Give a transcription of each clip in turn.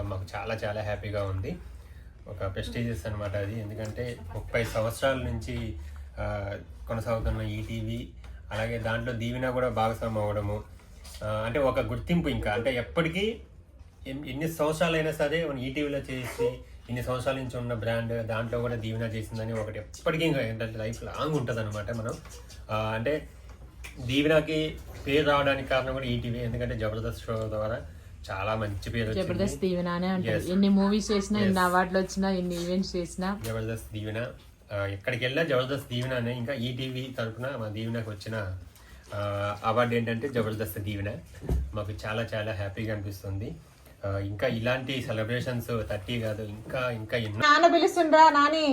కూడా మాకు చాలా చాలా హ్యాపీగా ఉంది. ఒక ప్రెస్టీజియస్ అనమాట అది. ఎందుకంటే ముప్పై సంవత్సరాల నుంచి కొనసాగుతున్న ఈటీవీ అలాగే దాంట్లో దీవెన కూడా భాగస్వామ్యం అవ్వడము అంటే ఒక గుర్తింపు ఇంకా. అంటే ఎప్పటికీ ఎన్ని సంవత్సరాలైనా సరే మనం ఈటీవీలో చేసి ఇన్ని సంవత్సరాల నుంచి ఉన్న బ్రాండ్ దాంట్లో కూడా దీవెన చేసిందని ఒకటి ఎప్పటికీ ఇంకా ఏంటంటే లైఫ్ లాంగ్ ఉంటుంది అనమాట మనం అంటే దీవెనకి పేరు రావడానికి కారణం కూడా ఈటీవీ ఎందుకంటే జబర్దస్త్ షో ద్వారా చాలా మంచి పేరు జబర్దస్త్ దీవెనానే అంటారు. Yes. ఎన్ని మూవీస్ చేసినా ఎన్ని అవార్డులు వచ్చినా ఎన్ని ఈవెంట్స్ చేసినా. జబర్దస్త్ దీవెన. ఎక్కడికి వెళ్ళా జబర్దస్త్ దీవెన అనే ఇంకా ఈటీవీ తరపున మా దీవెనకు వచ్చిన అవార్డు ఏంటంటే జబర్దస్త్ దీవెన. మాకు చాలా చాలా హ్యాపీగా అనిపిస్తుంది. ఇంకా ఇలాంటి సెలబ్రేషన్స్ థర్టీ కాదు ఇంకా ఇంకా ఎన్నో నాన్న పిలుస్తుండ్రా నాని.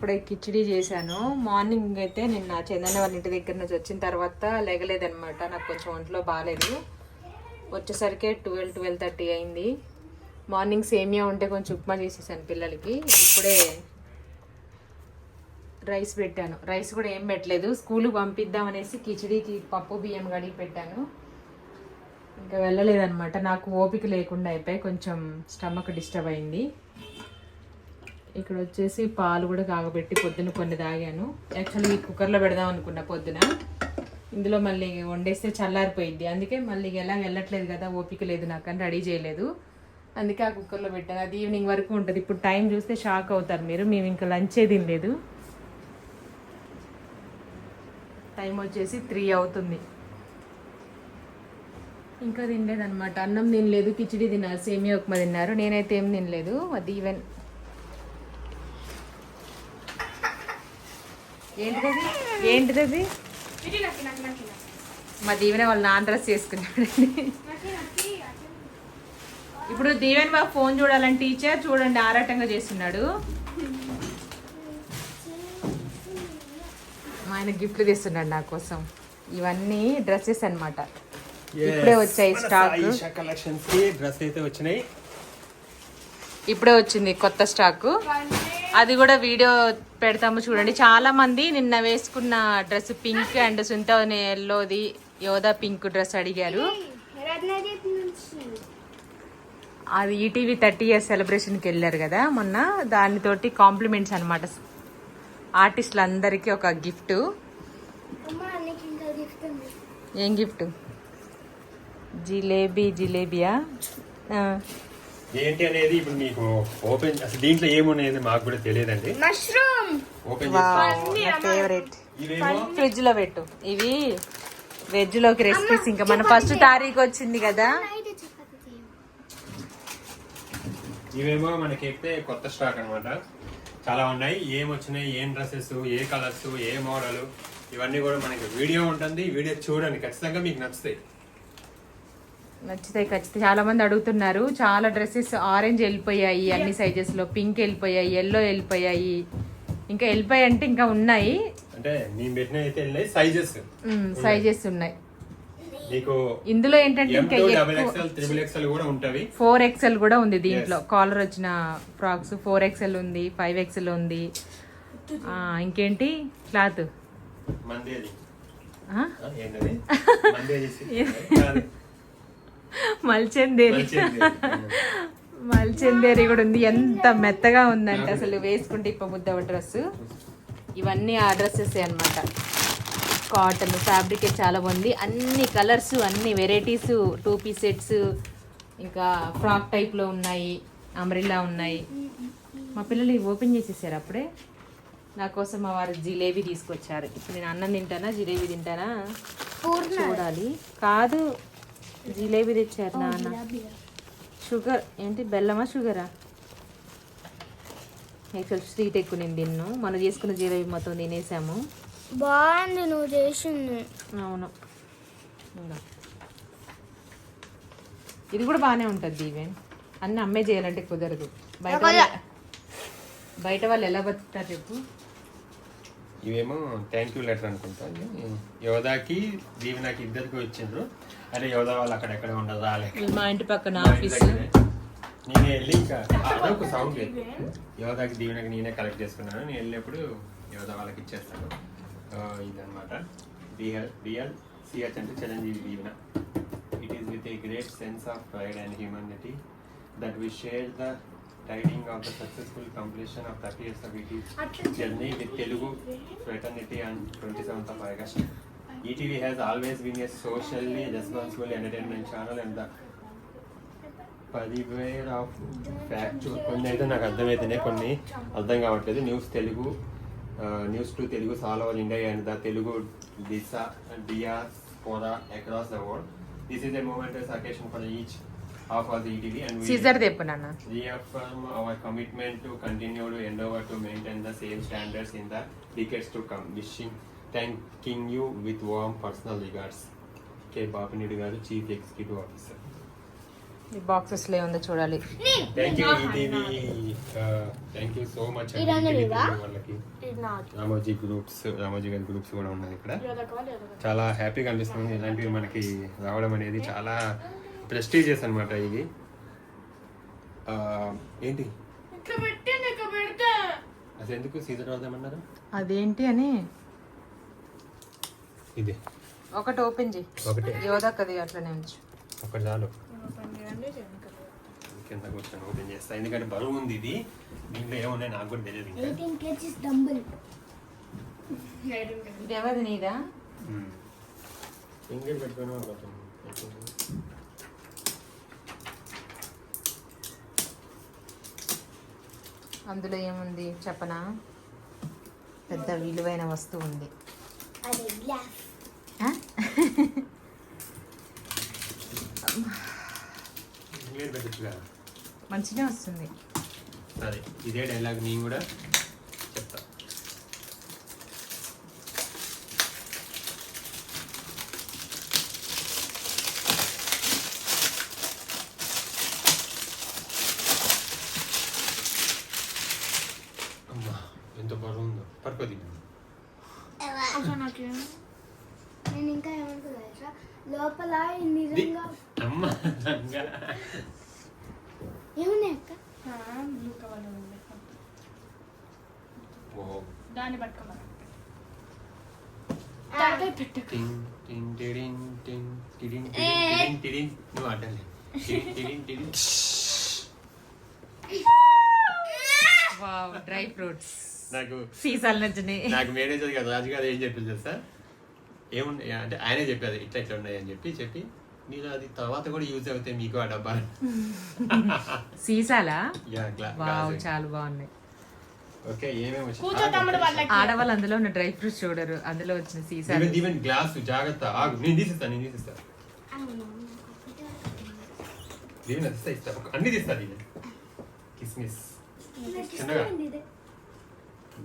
ఇప్పుడే కిచిడి చేశాను. మార్నింగ్ అయితే నిన్న చందన్న వాళ్ళ ఇంటి దగ్గర నుంచి వచ్చిన తర్వాత లేగలేదనమాట నాకు కొంచెం ఒంట్లో బాగాలేదు వచ్చేసరికి ట్వెల్వ్ ట్వెల్వ్ థర్టీ అయింది. మార్నింగ్ సేమియా ఉంటే కొంచెం ఉప్మా చేసేసాను పిల్లలకి. ఇప్పుడే రైస్ పెట్టాను. రైస్ కూడా ఏం పెట్టలేదు. స్కూల్కి పంపిద్దాం అనేసి కిచిడీకి పప్పు బియ్యం కడిగి పెట్టాను. ఇంకా వెళ్ళలేదనమాట నాకు ఓపిక లేకుండా అయిపోయి కొంచెం స్టమక్ డిస్టర్బ్ అయింది. ఇక్కడ వచ్చేసి పాలు కూడా కాగబెట్టి పొద్దున కొన్ని తాగాను. యాక్చువల్లీ కుక్కర్లో పెడదాం అనుకున్నా పొద్దున. ఇందులో మళ్ళీ వండేస్తే చల్లారిపోయింది అందుకే మళ్ళీ ఎలా వెళ్ళట్లేదు కదా ఓపిక లేదు నాకు అని రెడీ చేయలేదు. అందుకే ఆ కుక్కర్లో పెట్టాను. అది ఈవినింగ్ వరకు ఉంటుంది. ఇప్పుడు టైం చూస్తే షాక్ అవుతారు మీరు. మేము ఇంకా లంచే తినలేదు. టైం వచ్చేసి త్రీ అవుతుంది. ఇంకా తినలేదు అనమాట అన్నం తినలేదు కిచిడి తిన్నారు సేమియా ఉప్మా తిన్నారు. నేనైతే ఏం తినలేదు. అది ఈవెన్ ఏంటిది ఏంటిది మా దీవెన వాళ్ళ నాన్న డ్రెస్ చేసుకున్నాడు ఇప్పుడు దీవెన్ బాబు ఫోన్ చూడాలని టీచర్ చూడండి ఆరాటంగా చేస్తున్నాడు. మా ఆయన గిఫ్ట్లు తీస్తున్నాడు నా కోసం. ఇవన్నీ డ్రెస్సెస్ అన్నమాట. ఇప్పుడే వచ్చాయి స్టాక్. కలెక్షన్స్కి డ్రెస్ అయితే వచ్చినాయి. ఇప్పుడే వచ్చింది కొత్త స్టాక్. అది కూడా వీడియో పెడతాము చూడండి. చాలా మంది నిన్న వేసుకున్న డ్రెస్ పింక్ అండ్ సుంత ఎల్లోది యోదా పింక్ డ్రెస్ అడిగారు. అది ఈటీవీ థర్టీ ఇయర్స్ సెలబ్రేషన్కి వెళ్ళారు కదా మొన్న. దానితోటి కాంప్లిమెంట్స్ అనమాట ఆర్టిస్టులు అందరికీ ఒక గిఫ్ట్ ఏం గిఫ్ట్ జిలేబీ జిలేబియా? ఏంటి అనేది ఇప్పుడు మీకు ఓపెన్ అసలు దీంట్లో ఏమున్నాయని మాకు కూడా తెలియదండి. మష్రూమ్. ఓపెన్ ఫేవరెట్ ఇవేమో? ఫ్రిడ్జ్లో పెట్టు. ఇవి వెజ్లోకి రెసిపీస్ ఇంకా. మన ఫస్ట్ తారీఖు వచ్చింది కదా. ఇవేమో మనకి అయితే కొత్త స్టాక్ అన్నమాట. చాలా ఉన్నాయి. ఏం వచ్చినాయి ఏం డ్రెస్సెస్ ఏ కలర్స్ ఏ మోడల్ ఇవన్నీ కూడా మనకి వీడియో ఉంటుంది. వీడియో చూడండి. ఖచ్చితంగా మీకు నచ్చుతాయి. నచ్చితే ఖచ్చితంగా చాలా మంది అడుగుతున్నారు. చాలా డ్రెస్సెస్ ఆరెంజ్ వెళ్ళిపోయాయి అన్ని సైజెస్లో. పింక్ వెళ్ళిపోయాయి ఎల్లో వెళ్ళిపోయాయి. ఇంకా వెళ్ళిపోయాయి అంటే ఇంకా ఉన్నాయి. అంటే సైజెస్ సైజెస్ ఉన్నాయి. ఇందులో ఏంటంటే ఇంకా ఫోర్ ఎక్స్ఎల్ కూడా ఉంది దీంట్లో. కాలర్ వచ్చిన ఫ్రాక్స్ ఫోర్ ఎక్స్ఎల్ ఉంది ఫైవ్ ఎక్స్ఎల్ ఉంది. ఇంకేంటి? క్లాత్ మందేది ఆ? ఆ, ఏంటది మందేది కాదు. మల్చందేరి. మల్చందేరి. కూడా ఉంది. ఎంత మెత్తగా ఉందంటే అసలు వేసుకుంటే ఇప్ప బుద్ధ డ్రెస్. ఇవన్నీ ఆ డ్రెస్సెస్ అనమాట కాటన్ ఫ్యాబ్రిక్ చాలా బాగుంది. అన్ని కలర్స్ అన్ని వెరైటీస్ టూ పీస్ సెట్స్ ఇంకా ఫ్రాక్ టైప్లో ఉన్నాయి అంబ్రిల్లా ఉన్నాయి. మా పిల్లలు ఇవి ఓపెన్ చేసేసారు అప్పుడే. నా కోసం మా వారు జిలేబీ తీసుకొచ్చారు. ఇప్పుడు నేను అన్నం తింటానా జిలేబీ తింటానా? చూడాలి. కాదు జిలేబీ తెచ్చారు నాన్న. షుగర్ ఏంటి బెల్లమా షుగరా? యాక్చువల్ స్వీట్ ఎక్కువ నేను తిన్ను. మనం చేసుకున్న జిలేబీ మొత్తం తినేసాము. బాగుంది నువ్వు చేసింది. అవును. ఇది కూడా బాగానే ఉంటుంది దీవెన్ అన్ని అమ్మే చేయాలంటే కుదరదు. బయట బయట వాళ్ళు ఎలా బతుకుతారు చెప్పు. ఇవేమో థ్యాంక్ యూ లెటర్ అనుకుంటా యోధాకి దీవెనకి ఇద్దరికి ఇచ్చిండ్రు అరే యోధా వాళ్ళు అక్కడెక్కడ ఉండదు మా ఇంటి పక్కన ఇంటి ఆఫీస్. నేనే వెళ్ళి ఇంకా అదొక సౌండ్ యోధాకి దీవెనకి నేనే కలెక్ట్ చేసుకున్నాను. నేను వెళ్ళినప్పుడు యోధా వాళ్ళకి ఇచ్చేస్తాను. ఆ, ఇదన్నమాట. బిఎల్ బిఎల్ సిహెచ్ అంటే చిరంజీవి దీవెన. Great sense of pride and humanity that we share the tiding of the successful completion of 30 years of ETV journey with Telugu fraternity on 27th of August. ETV has always been a socially responsible entertainment channel and the పదివేర్ of fact కొన్ని అయితే నాకు అర్థమవుతున్నాయి కొన్ని అర్థం కావట్లేదు news Telugu news to Telugu సాల్ over India and the Telugu Disha diaspora across the world this is a momentous occasion for each of of ETV and Caesar తెప్పు నాన్న reaffirm our commitment to continue to endeavor to maintain the same standards in the decades to come. Wishing, thanking you with warm personal regards. K. Bapanidi గారు chief executive officer ఈ బాక్సెస్లో ఉందో చూడాలి thank you ETV thank you so much లేదా? వాళ్ళకి. Ramoji groups Ramoji గారి groups కూడా ఉన్నాయి ఇక్కడ the the. చాలా హ్యాపీగా అనిపిస్తుంది ఇలాంటివి మనకి రావడం అనేది చాలా ప్రెస్టీజియస్ అనమాట ఇది. ఆ, ఏంటి? అసలు ఎందుకు సీజన్ అవుదామన్నారు అదేంటి అని ఇది. ఒకటి ఓపెన్ చేయి. ఒకటే. యోధాకది అట్లనే ఉంచు ఒకటి చాలు. కింద కూర్చొని ఓపెన్ చేస్తా. ఎందుకంటే బరువు ఉంది ఇది. దీంట్లో ఏమున్నాయి నాకు కూడా తెలియదు 18 kgs dumbbell. ఇది ఎవరిది నీదా? ఇంకేం పెట్టుకుని అందులో ఏముంది చెప్పనా? పెద్ద విలువైన వస్తువు ఉంది. మంచిగా వస్తుంది. సరే ఇదే డైలాగ్ నేను కూడా చెప్తా అమ్మా ఎంత బరువు ఉందో పర్పది నేను ఇంకా ఏమనుకున్నా తెలుసా లోపల నిజంగా. ఏమున్నాయి అక్క? దాన్ని పట్టుకోమని. నువ్వు అడ్డాలి డ్రై ఫ్రూట్స్. నాకు సీసాలు నచ్చినాయి నాకు మేనేజర్ గారు రాజు గారు ఏం చెప్పింది తెలుసా? ఏమున్నాయి అంటే ఆయనే చెప్పేది ఇట్లా ఇట్లా ఉన్నాయి అని చెప్పి చెప్పి మీరు అది తర్వాత కూడా యూజ్ అవుతాయి మీకు ఆ డబ్బా సీసాలా. చాలా బాగున్నాయి. ఓకే ఏమేమి ఆడవాళ్ళు అందులో ఉన్న డ్రై ఫ్రూట్స్ చూడరు అందులో వచ్చిన సీసాలు. దీవెన్ దీవెన్ గ్లాస్ జాగ్రత్త ఆగు నేను తీసిస్తా నేను తీసిస్తా. దీవెన్ అది ఇస్తా అన్ని తీస్తా దీవెన్ కిస్మిస్. నాకు చిన్నగా.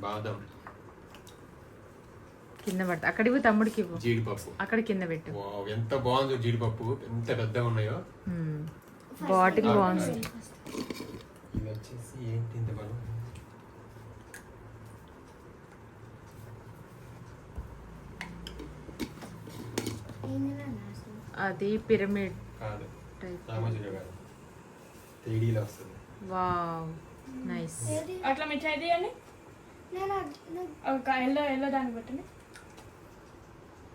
బాదం. కింద పట్టు అక్కడివి తమ్ముడికి ఇవ్వు. జీడిపప్పు. అక్కడ కింద పెట్టు. వావ్, ఎంత బాగుందో జీడిపప్పు. ఎంత పెద్దగా ఉన్నాయో. బాటిల్ బాగుంది. ఇవి వచ్చేసి ఏంటి ఇంత బలం? అది పిరమిడ్ కాదు. త్రీడీలో వస్తుంది. వావ్. నైస్? అట్లా మిఠాయి తీయండి. ఎల్లో ఎల్లో దానికి పెట్టండి దాని పెట్టలేమే అలా, అలా. ఆ,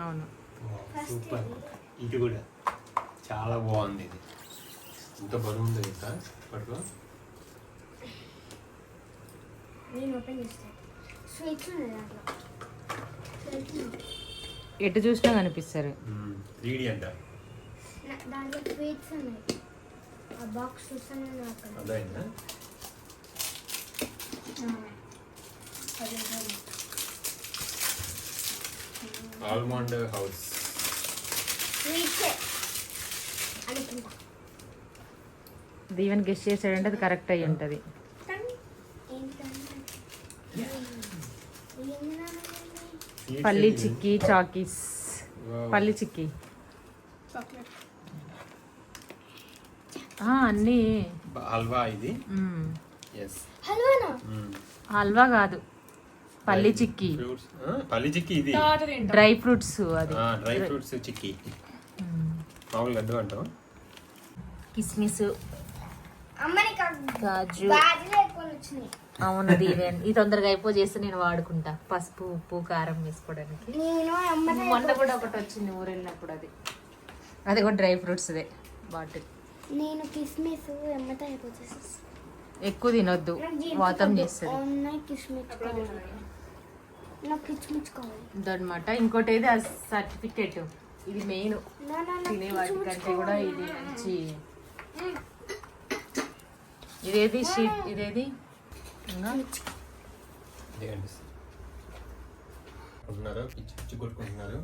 అవును? సూపర్. ఇది కూడా చాలా బాగుంది ఇది. ఎంత బరువు ఉందో ఇంకా పట్టుకో. ఎటు చూసినా కనిపిస్తారు. త్రీడీ అంట. నా- దాంట్లో స్వీట్స్ ఉన్నాయి. ఆ బాక్స్ అర్థమైందా? Almond house. దీవెన్ గెస్ట్ చేసాడంటే అది కరెక్ట్ అయి ఉంటుంది? పల్లి చిక్కీ చాకీస్. పల్లి చిక్కీ. చాక్లెట్. ఆ, అన్నీ. హల్వా ఇది? హల్వా కాదు. పల్లి చిక్కీ. పల్లి చిక్కీ ఇది. డ్రై ఫ్రూట్స్ అది. డ్రై ఫ్రూట్స్ చిక్కీ. మ్మ్. మామూలు లడ్డు అంటాం కిస్మిస్. అమ్మని కాజు గాజులు ఎక్కువ వచ్చినాయి అవును దీవెన్ ఈ తొందరగా అయిపో చేస్తే నేను వాడుకుంటా. పసుపు ఉప్పు కారం వేసుకోవడానికి. నేను అమ్మనే మొన్న కూడా ఒకటి వచ్చింది ఊరు వెళ్ళినప్పుడు అది. అది కూడా డ్రై ఫ్రూట్స్దే బాటిల్. నేను కిస్మిస్ ఎక్కువ తినొద్దు. వాతం చేస్తుంది ఉన్నాయి కిస్మిస్ కావాలి నాకు కిస్మిస్ కావాలి ఇదన్నమాట. ఇంకోటి ఏది ఆ సర్టిఫికేట్. ఇది మెయిన్. తినే వాటికంటే కూడా ఇది మంచి. ఇదేది షీట్ ఇదేది? కొట్టుకుంటున్నారు.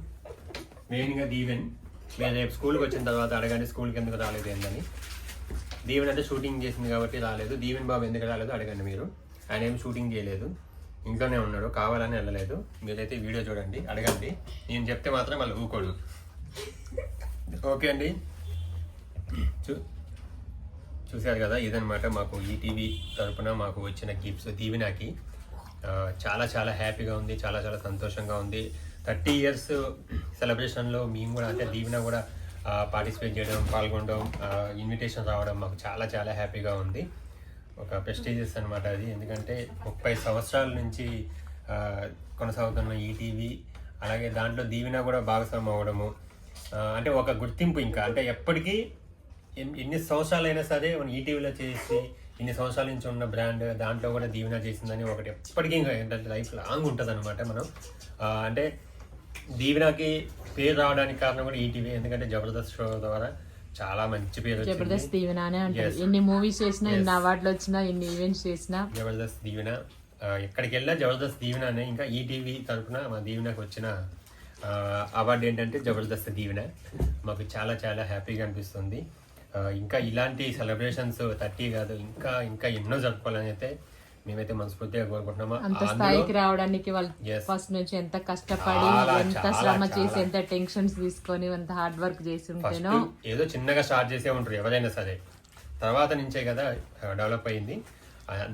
మెయిన్గా దీవెన్. మేము రేపు స్కూల్కి వచ్చిన తర్వాత అడగండి స్కూల్కి ఎందుకు రాలేదు ఏందని. దీవెన్ అంటే షూటింగ్ చేసింది కాబట్టి రాలేదు. దీవెన్ బాబు ఎందుకు రాలేదు అడగండి మీరు. ఆయన ఏం షూటింగ్ చేయలేదు. ఇంట్లోనే ఉన్నాడు కావాలని వెళ్ళలేదు. మీరైతే వీడియో చూడండి అడగండి. నేను చెప్తే మాత్రం మళ్ళీ ఊకోడు. ఓకే అండి. చూ చూశారు కదా ఇదనమాట మాకు ఈటీవీ తరపున మాకు వచ్చిన గిఫ్ట్స్ దీవినాకి. చాలా చాలా హ్యాపీగా ఉంది చాలా చాలా సంతోషంగా ఉంది. థర్టీ ఇయర్స్ సెలబ్రేషన్లో మేము కూడా అంటే దీవెన కూడా పార్టిసిపేట్ చేయడం పాల్గొనడం ఇన్విటేషన్ రావడం మాకు చాలా చాలా హ్యాపీగా ఉంది. ఒక ప్రెస్టీజియస్ అనమాట అది. ఎందుకంటే ముప్పై సంవత్సరాల నుంచి కొనసాగుతున్న ఈటీవీ అలాగే దాంట్లో దీవెన కూడా భాగస్వామ్యం అవ్వడము అంటే ఒక గుర్తింపు ఇంకా. అంటే ఎప్పటికీ ఎన్ని సంవత్సరాలైనా సరే మనం ఈటీవీలో చేసి ఇన్ని సంవత్సరాల నుంచి ఉన్న బ్రాండ్ దాంట్లో కూడా దీవెన చేసిందని ఒకటి ఎప్పటికీ ఇంకా ఏంటంటే లైఫ్ లాంగ్ ఉంటుంది అనమాట మనం అంటే దీవెనకి పేరు రావడానికి కారణం కూడా ఈటీవీ ఎందుకంటే జబర్దస్త్ షో ద్వారా చాలా మంచి పేరు జబర్దస్త్ దీవెన అనే అంటారు. ఎన్ని మూవీస్ చేసినా. ఎన్ని అవార్డులు వచ్చినా ఎన్ని ఈవెంట్స్ చేసినా. జబర్దస్త్ దీవెన. ఎక్కడికి వెళ్ళా జబర్దస్త్ దీవెన అనే ఇంకా ఈటీవీ తరఫున మా దీవెనకు వచ్చిన అవార్డు ఏంటంటే జబర్దస్త్ దీవెన. మాకు చాలా చాలా హ్యాపీగా అనిపిస్తుంది. ఇంకా ఇలాంటి సెలబ్రేషన్స్ థర్టీ కాదు. ఇంకా ఇంకా ఎన్నో జరుపుకోవాలని అయితే మేమైతే మనస్ఫూర్తిగా కోరుకుంటున్నాము అంత స్థాయికి రావడానికి వాళ్ళు. ఫస్ట్ నుంచి ఎంత కష్టపడి ఎంత శ్రమ చేసి. ఎంత టెన్షన్స్ తీసుకొని ఎంత హార్డ్ వర్క్ చేసి ఉంటేనో ఏదో చిన్నగా స్టార్ట్ చేసే ఉంటారు ఎవరైనా సరే తర్వాత నుంచే కదా డెవలప్ అయింది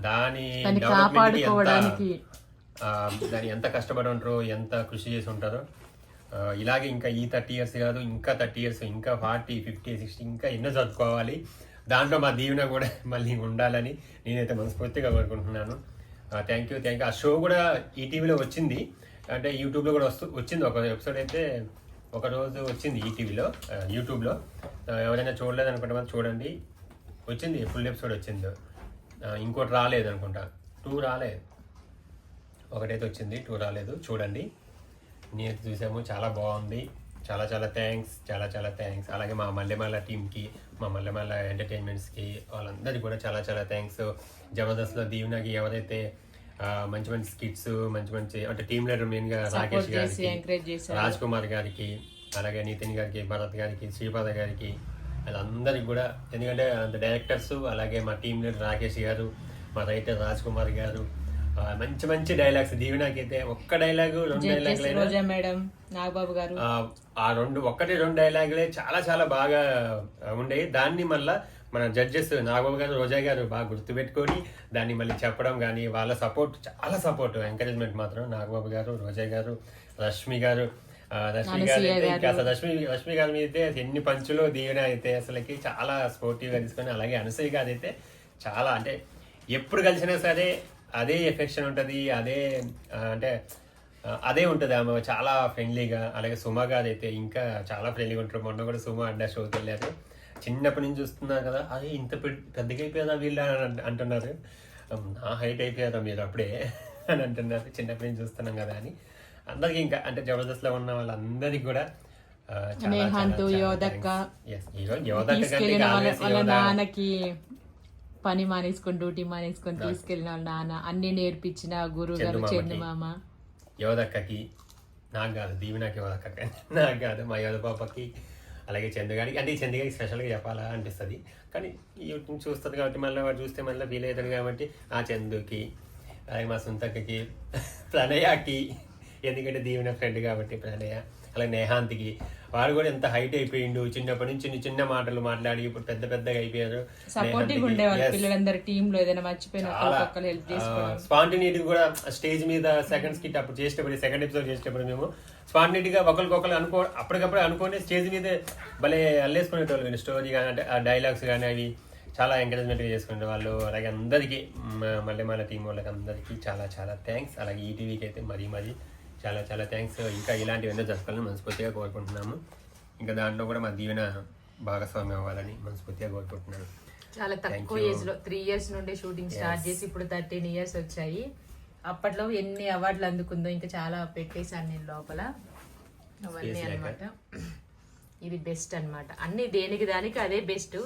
దాని కాపాడుకోవడానికి దాన్ని ఎంత కష్టపడి ఉంటారో ఎంత కృషి చేసి ఉంటారో ఇలాగే ఇంకా ఈ థర్టీ ఇయర్స్ కాదు ఇంకా థర్టీ ఇయర్స్ ఇంకా ఫార్టీ ఫిఫ్టీ సిక్స్టీ ఇంకా ఎన్నో చదువుకోవాలి దాంట్లో మా దీవెన కూడా మళ్ళీ ఉండాలని నేనైతే మనస్ఫూర్తిగా కోరుకుంటున్నాను. థ్యాంక్ యూ థ్యాంక్ యూ ఆ షో కూడా ఈటీవీలో వచ్చింది. అంటే యూట్యూబ్లో కూడా వస్తూ వచ్చింది. ఒక ఎపిసోడ్ అయితే ఒక రోజు వచ్చింది ఈటీవీలో యూట్యూబ్లో ఎవరైనా చూడలేదు అనుకుంటే మాత్రం చూడండి. వచ్చింది ఫుల్ ఎపిసోడ్ వచ్చింది. ఇంకోటి రాలేదు అనుకుంటా. టూ రాలేదు ఒకటైతే వచ్చింది టూ రాలేదు. చూడండి. నేను చూసాము చాలా బాగుంది. చాలా చాలా థ్యాంక్స్ చాలా చాలా థ్యాంక్స్ అలాగే మా మల్లెమాల టీంకి మా మల్లెమాల ఎంటర్టైన్మెంట్స్కి వాళ్ళందరికీ కూడా చాలా చాలా థ్యాంక్స్ జబర్దస్త్లో దీవెనకి ఎవరైతే మంచి మంచి స్కిట్స్ మంచి మంచి అంటే టీమ్ లీడర్ మెయిన్గా రాకేష్ గారికి రాజ్ కుమార్ గారికి అలాగే నితిన్ గారికి భరత్ గారికి శ్రీపాద గారికి వాళ్ళందరికీ కూడా. ఎందుకంటే డైరెక్టర్స్ అలాగే మా టీం లీడర్ రాకేష్ గారు మా రైటర్ రాజ్ కుమార్ గారు మంచి మంచి డైలాగ్స్ దీవెనకి అయితే ఒక్క డైలాగు రెండు రోజా మేడం నాగబాబు గారు. ఆ, రెండు ఒక్కటి రెండు డైలాగులే చాలా చాలా బాగా ఉండేవి దాన్ని మళ్ళా మన జడ్జెస్ నాగబాబు గారు రోజా గారు బాగా గుర్తుపెట్టుకొని దాన్ని మళ్ళీ చెప్పడం కానీ వాళ్ళ సపోర్ట్ చాలా సపోర్ట్ ఎంకరేజ్మెంట్ మాత్రం నాగబాబు గారు రోజా గారు రష్మి గారు రష్మి గారు అయితే. అసలు రష్మి రష్మి గారి మీద అయితే ఎన్ని పంచులు దీవెన అయితే అసలుకి చాలా స్పోర్టివ్గా తీసుకొని అలాగే అనసూయ గారు అయితే చాలా అంటే ఎప్పుడు కలిసినా సరే అదే ఎఫెక్షన్ ఉంటుంది అదే అంటే అదే ఉంటుంది ఆమె. చాలా ఫ్రెండ్లీగా అలాగే సుమ గారు అయితే ఇంకా చాలా ఫ్రెండ్లీగా ఉంటారు. మొన్న కూడా సుమ అడ్డా షోకి వెళ్ళారు. చిన్నప్పటి నుంచి చూస్తున్నారు కదా అదే ఇంత పెద్ద- పెద్దగా అయిపోయారా వీళ్ళు అని అంటున్నారు. "అమ్, నా హైట్ అయిపోయారా మీరు అప్పుడే అని అంటున్నారు. చిన్నప్పటి నుంచి చూస్తున్నాం కదా అని. అందరికి ఇంకా అంటే జబర్దస్త్లో ఉన్న వాళ్ళందరికీ కూడా యోధక్క పని మానేసుకొని డ్యూటీ మానేసుకొని తీసుకెళ్ళిన వాళ్ళ నాన్న అన్ని నేర్పించిన గురువు గారు. మామ యోధక్కకి నాకు కాదు దీవెనకి యోధక్కకి నాకు కాదు మా యోధ పాపకి అలాగే చందుగాడికి అంటే ఈ చందుగాడికి స్పెషల్గా చెప్పాలా అనిపిస్తుంది కానీ యూట్యూబ్ చూస్తుంది కాబట్టి మళ్ళీ వాడు చూస్తే మళ్ళీ ఫీల్ అవుతాడు కాబట్టి ఆ చందుకి అలాగే మా సొంతక్కకి ప్రణయాకి ఎందుకంటే దీవెన ఫ్రెండ్ కాబట్టి ప్రణయ అలాగే నేహాంతికి వాడు కూడా ఎంత హైట్ అయిపోయిండు చిన్నప్పటి నుంచి చిన్న చిన్న మాటలు మాట్లాడి ఇప్పుడు పెద్ద పెద్దగా అయిపోయారు సపోర్టివ్. ఉండేవాళ్ళు. పిల్లలందరి టీమ్లో ఏదైనా మర్చిపోయిన స్పాంటినిటీ కూడా స్టేజ్ మీద సెకండ్ స్కిట్ అప్పుడు చేసేటప్పుడు సెకండ్ ఎపిసోడ్ చేసేటప్పుడు మేము స్పాంటినిటీగా ఒకరికొకరు అనుకో అప్పటికప్పుడు అనుకోని స్టేజ్ మీద భలే అల్లేసుకునేటోళ్ళు స్టోరీ కానీ అంటే ఆ డైలాగ్స్ కానీ అవి చాలా ఎంకరేజ్మెంట్గా చేసుకునే వాళ్ళు అలాగే అందరికీ మళ్ళీ మన టీం వాళ్ళకి అందరికీ చాలా చాలా థ్యాంక్స్ అలాగే ఈటీవీకి అయితే మరీ మరీ చాలా చాలా థ్యాంక్స్ ఇంకా ఇలాంటివి ఎన్నో జరపాలని మనస్ఫూర్తిగా కోరుకుంటున్నాము. ఇంకా దాంట్లో కూడా మా దీవెన భాగస్వామ్యం అవ్వాలని మనస్ఫూర్తిగా కోరుకుంటున్నాను. చాలా తక్కువ. ఏజ్లో త్రీ ఇయర్స్ నుండి షూటింగ్ స్టార్ట్ చేసి ఇప్పుడు థర్టీన్ ఇయర్స్ వచ్చాయి. అప్పట్లో ఎన్ని అవార్డులు అందుకుందో ఇంకా చాలా పెట్టేశాను నేను లోపల. అవన్నీ. అన్నమాట. ఇది బెస్ట్ అన్నమాట. అన్ని దేనికి దానికి అదే బెస్ట్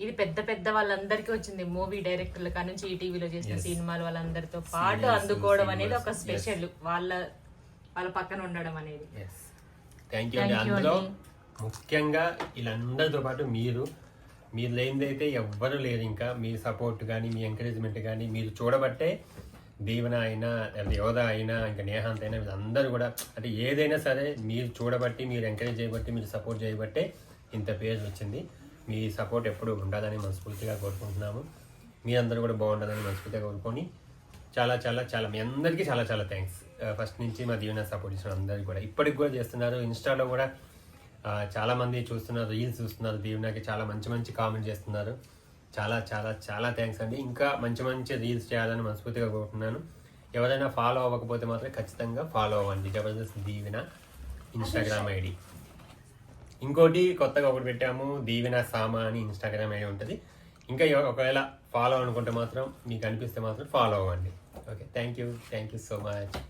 ఇది పెద్ద పెద్ద వాళ్ళందరికీ వచ్చింది. మూవీ డైరెక్టర్ల ఈ టీవీలో చేసిన. సినిమాలు వాళ్ళందరితో పాటు అందుకోవడం అనేది ఒక స్పెషల్ వాళ్ళ వాళ్ళ పక్కన ఉండడం అనేది. ఎస్ థ్యాంక్ యూ అండి. అందులో. ముఖ్యంగా వీళ్ళందరితో పాటు మీరు మీరు లేనిదైతే ఎవ్వరు లేరు ఇంకా. మీ సపోర్ట్ కానీ మీ ఎంకరేజ్మెంట్ కానీ మీరు చూడబట్టే దీవెన అయినా లేదా యోధ అయినా ఇంకా నేహాంత్ అయినా వీళ్ళందరూ కూడా అంటే ఏదైనా సరే మీరు చూడబట్టి మీరు ఎంకరేజ్ చేయబట్టి మీరు సపోర్ట్ చేయబట్టే ఇంత పేరు వచ్చింది. మీ సపోర్ట్ ఎప్పుడు ఉండాలని మనస్ఫూర్తిగా కోరుకుంటున్నాము. మీ అందరూ కూడా బాగుండాలని మనస్ఫూర్తిగా కోరుకొని చాలా చాలా చాలా మీ అందరికీ చాలా చాలా థ్యాంక్స్ ఫస్ట్ నుంచి మా దీవెన సపోర్ట్ ఇచ్చిన అందరికీ కూడా. ఇప్పటికి కూడా చేస్తున్నారు. ఇన్స్టాలో కూడా ఆ, చాలా మంది చూస్తున్నారు రీల్స్ చూస్తున్నారు. దీవెనకి చాలా మంచి మంచి కామెంట్ చేస్తున్నారు. చాలా చాలా చాలా థ్యాంక్స్ అండి. ఇంకా మంచి మంచి రీల్స్ చేయాలని మనస్ఫూర్తిగా కోరుకుంటున్నాను. ఎవరైనా ఫాలో అవ్వకపోతే మాత్రం ఖచ్చితంగా ఫాలో అవ్వండి. జబర్దస్త్ దీవెన ఇన్స్టాగ్రామ్ ఐడి ఇంకోటి కొత్తగా ఒకటి పెట్టాము. దీవెన సామా అని ఇన్స్టాగ్రామ్ ఐడి ఉంటుంది. ఇంకా ఒకవేళ ఫాలో అనుకుంటే మాత్రం మీకు అనిపిస్తే మాత్రం ఫాలో అవ్వండి. Okay thank you thank you so much